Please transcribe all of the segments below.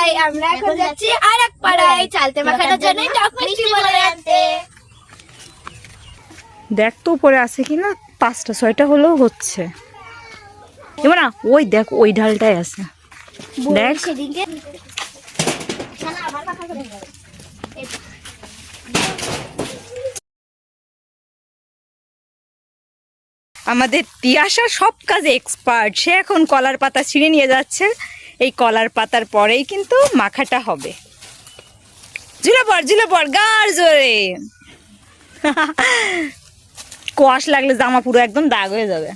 High আমরা এখন যাচ্ছি আর এক পাড়ায়। চালতে মাখানোর জন্য টক মিষ্টি বলে আনতে দেখ তো উপরে আছে কি না পাঁচটা ছয়টা হলেও হচ্ছে। এবার না ওই দেখ ওই ঢালটাই আছে। দেখ। সেদিনকে। আমাদের তিয়াশা সব কাজে এক্সপার্ট সে এখন কলার পাতা ছিঁড়ে নিয়ে যাচ্ছে। এই কলার পাতার পরেই কিন্তু মাখাটা হবে। ঝুলে পড় ঝুলে পড় গার জোরে। কোয়াশ লাগলে জামা পুরো একদম দাগ হয়ে যাবে।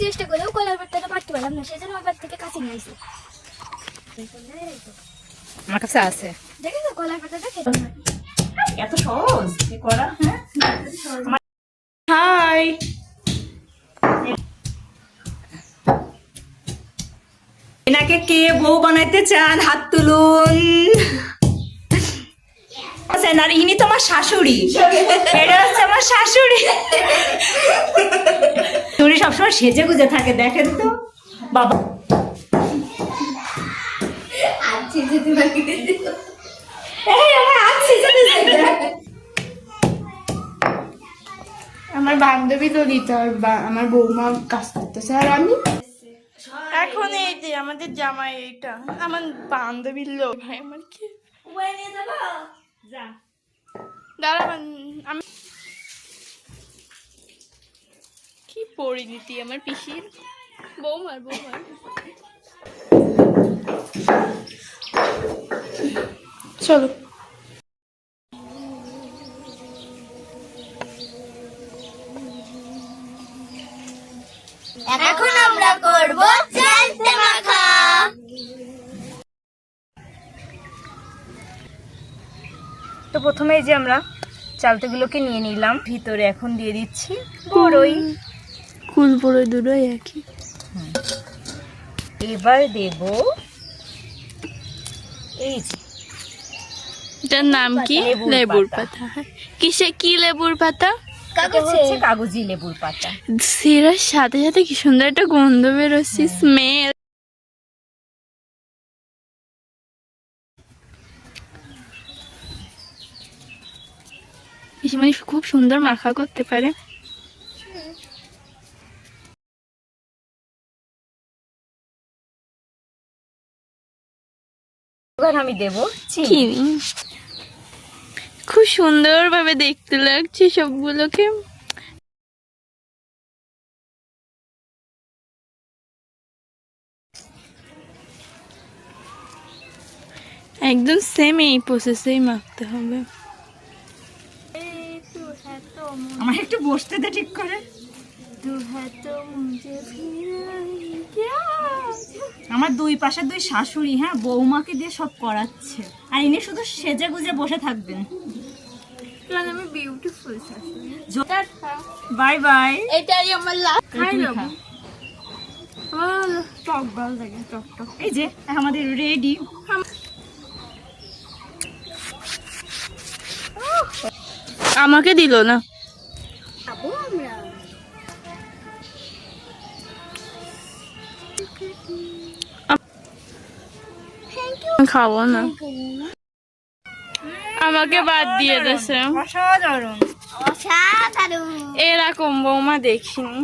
চেষ্টা করেও কলার পাতাটা পারতে পারলাম না সেজন্য আবার থেকে কাছে নিয়ে আসি আমার কাছে আছে। দেখেছ কলার পাতাটা খেতে এত সহজ করা হ্যাঁ হাই! এনাকে কে বউ বানাইতে চান? হাত তুলুন। আর ইনি তোমার শাশুড়ি। এটা হচ্ছে আমার শাশুড়ি। শাশুড়ি সবসময় সেজে গুজে থাকে দেখেন তো। বাবা। আমার হাত ছিঁচে বান্ধবী তো দিতে আর বা- আমার বৌমা কাজ করতেছে আর আমি এখন এই যে আমাদের জামাই এইটা আমার বান্ধবীর লোক। ভাই আমার কি? দাঁড়া আমি কি পরিণতি আমার পিসির? বৌমার বৌমার। চলো। এখন করব চালতে মাখা তো প্রথমেই যে আমরা চালতেগুলোকে নিয়ে নিলাম ভিতরে এখন দিয়ে দিচ্ছি বড়ই। কুল বড় দুটোই একই। এবার দেব এই যে এটার নাম কি? লেবুর লেবুর পাতা। কিসে কি লেবুর পাতা? হচ্ছে কাগজি লেবুর পাতা। সেরার সাথে সাথে কি সুন্দর একটা গন্ধ বেরোচ্ছে স্মেল মানে খুব সুন্দর মাখা করতে পারে। এবার আমি দেব চিনি। খুব সুন্দর ভাবে দেখতে লাগছে সবগুলোকে। একদম সেম এই প্রসেসেই মাখতে হবে। আমার একটু বসতে দে ঠিক করে। আমার দুই পাশে দুই শাশুড়ি হ্যাঁ বৌমাকে দিয়ে সব করাচ্ছে। আর ইনি শুধু সেজে গুজে বসে থাকবেন। আমি বিউটিফুল বাই বাই এটাই আমার লাভ খাই টক ভালো লাগে টক টক। এই যে আমাদের রেডি আমাকে দিল না। খাব না। আমাকে বাদ দিয়ে দেছে অসাধারণ। অসাধারণ। এরকম বৌমা দেখিনি।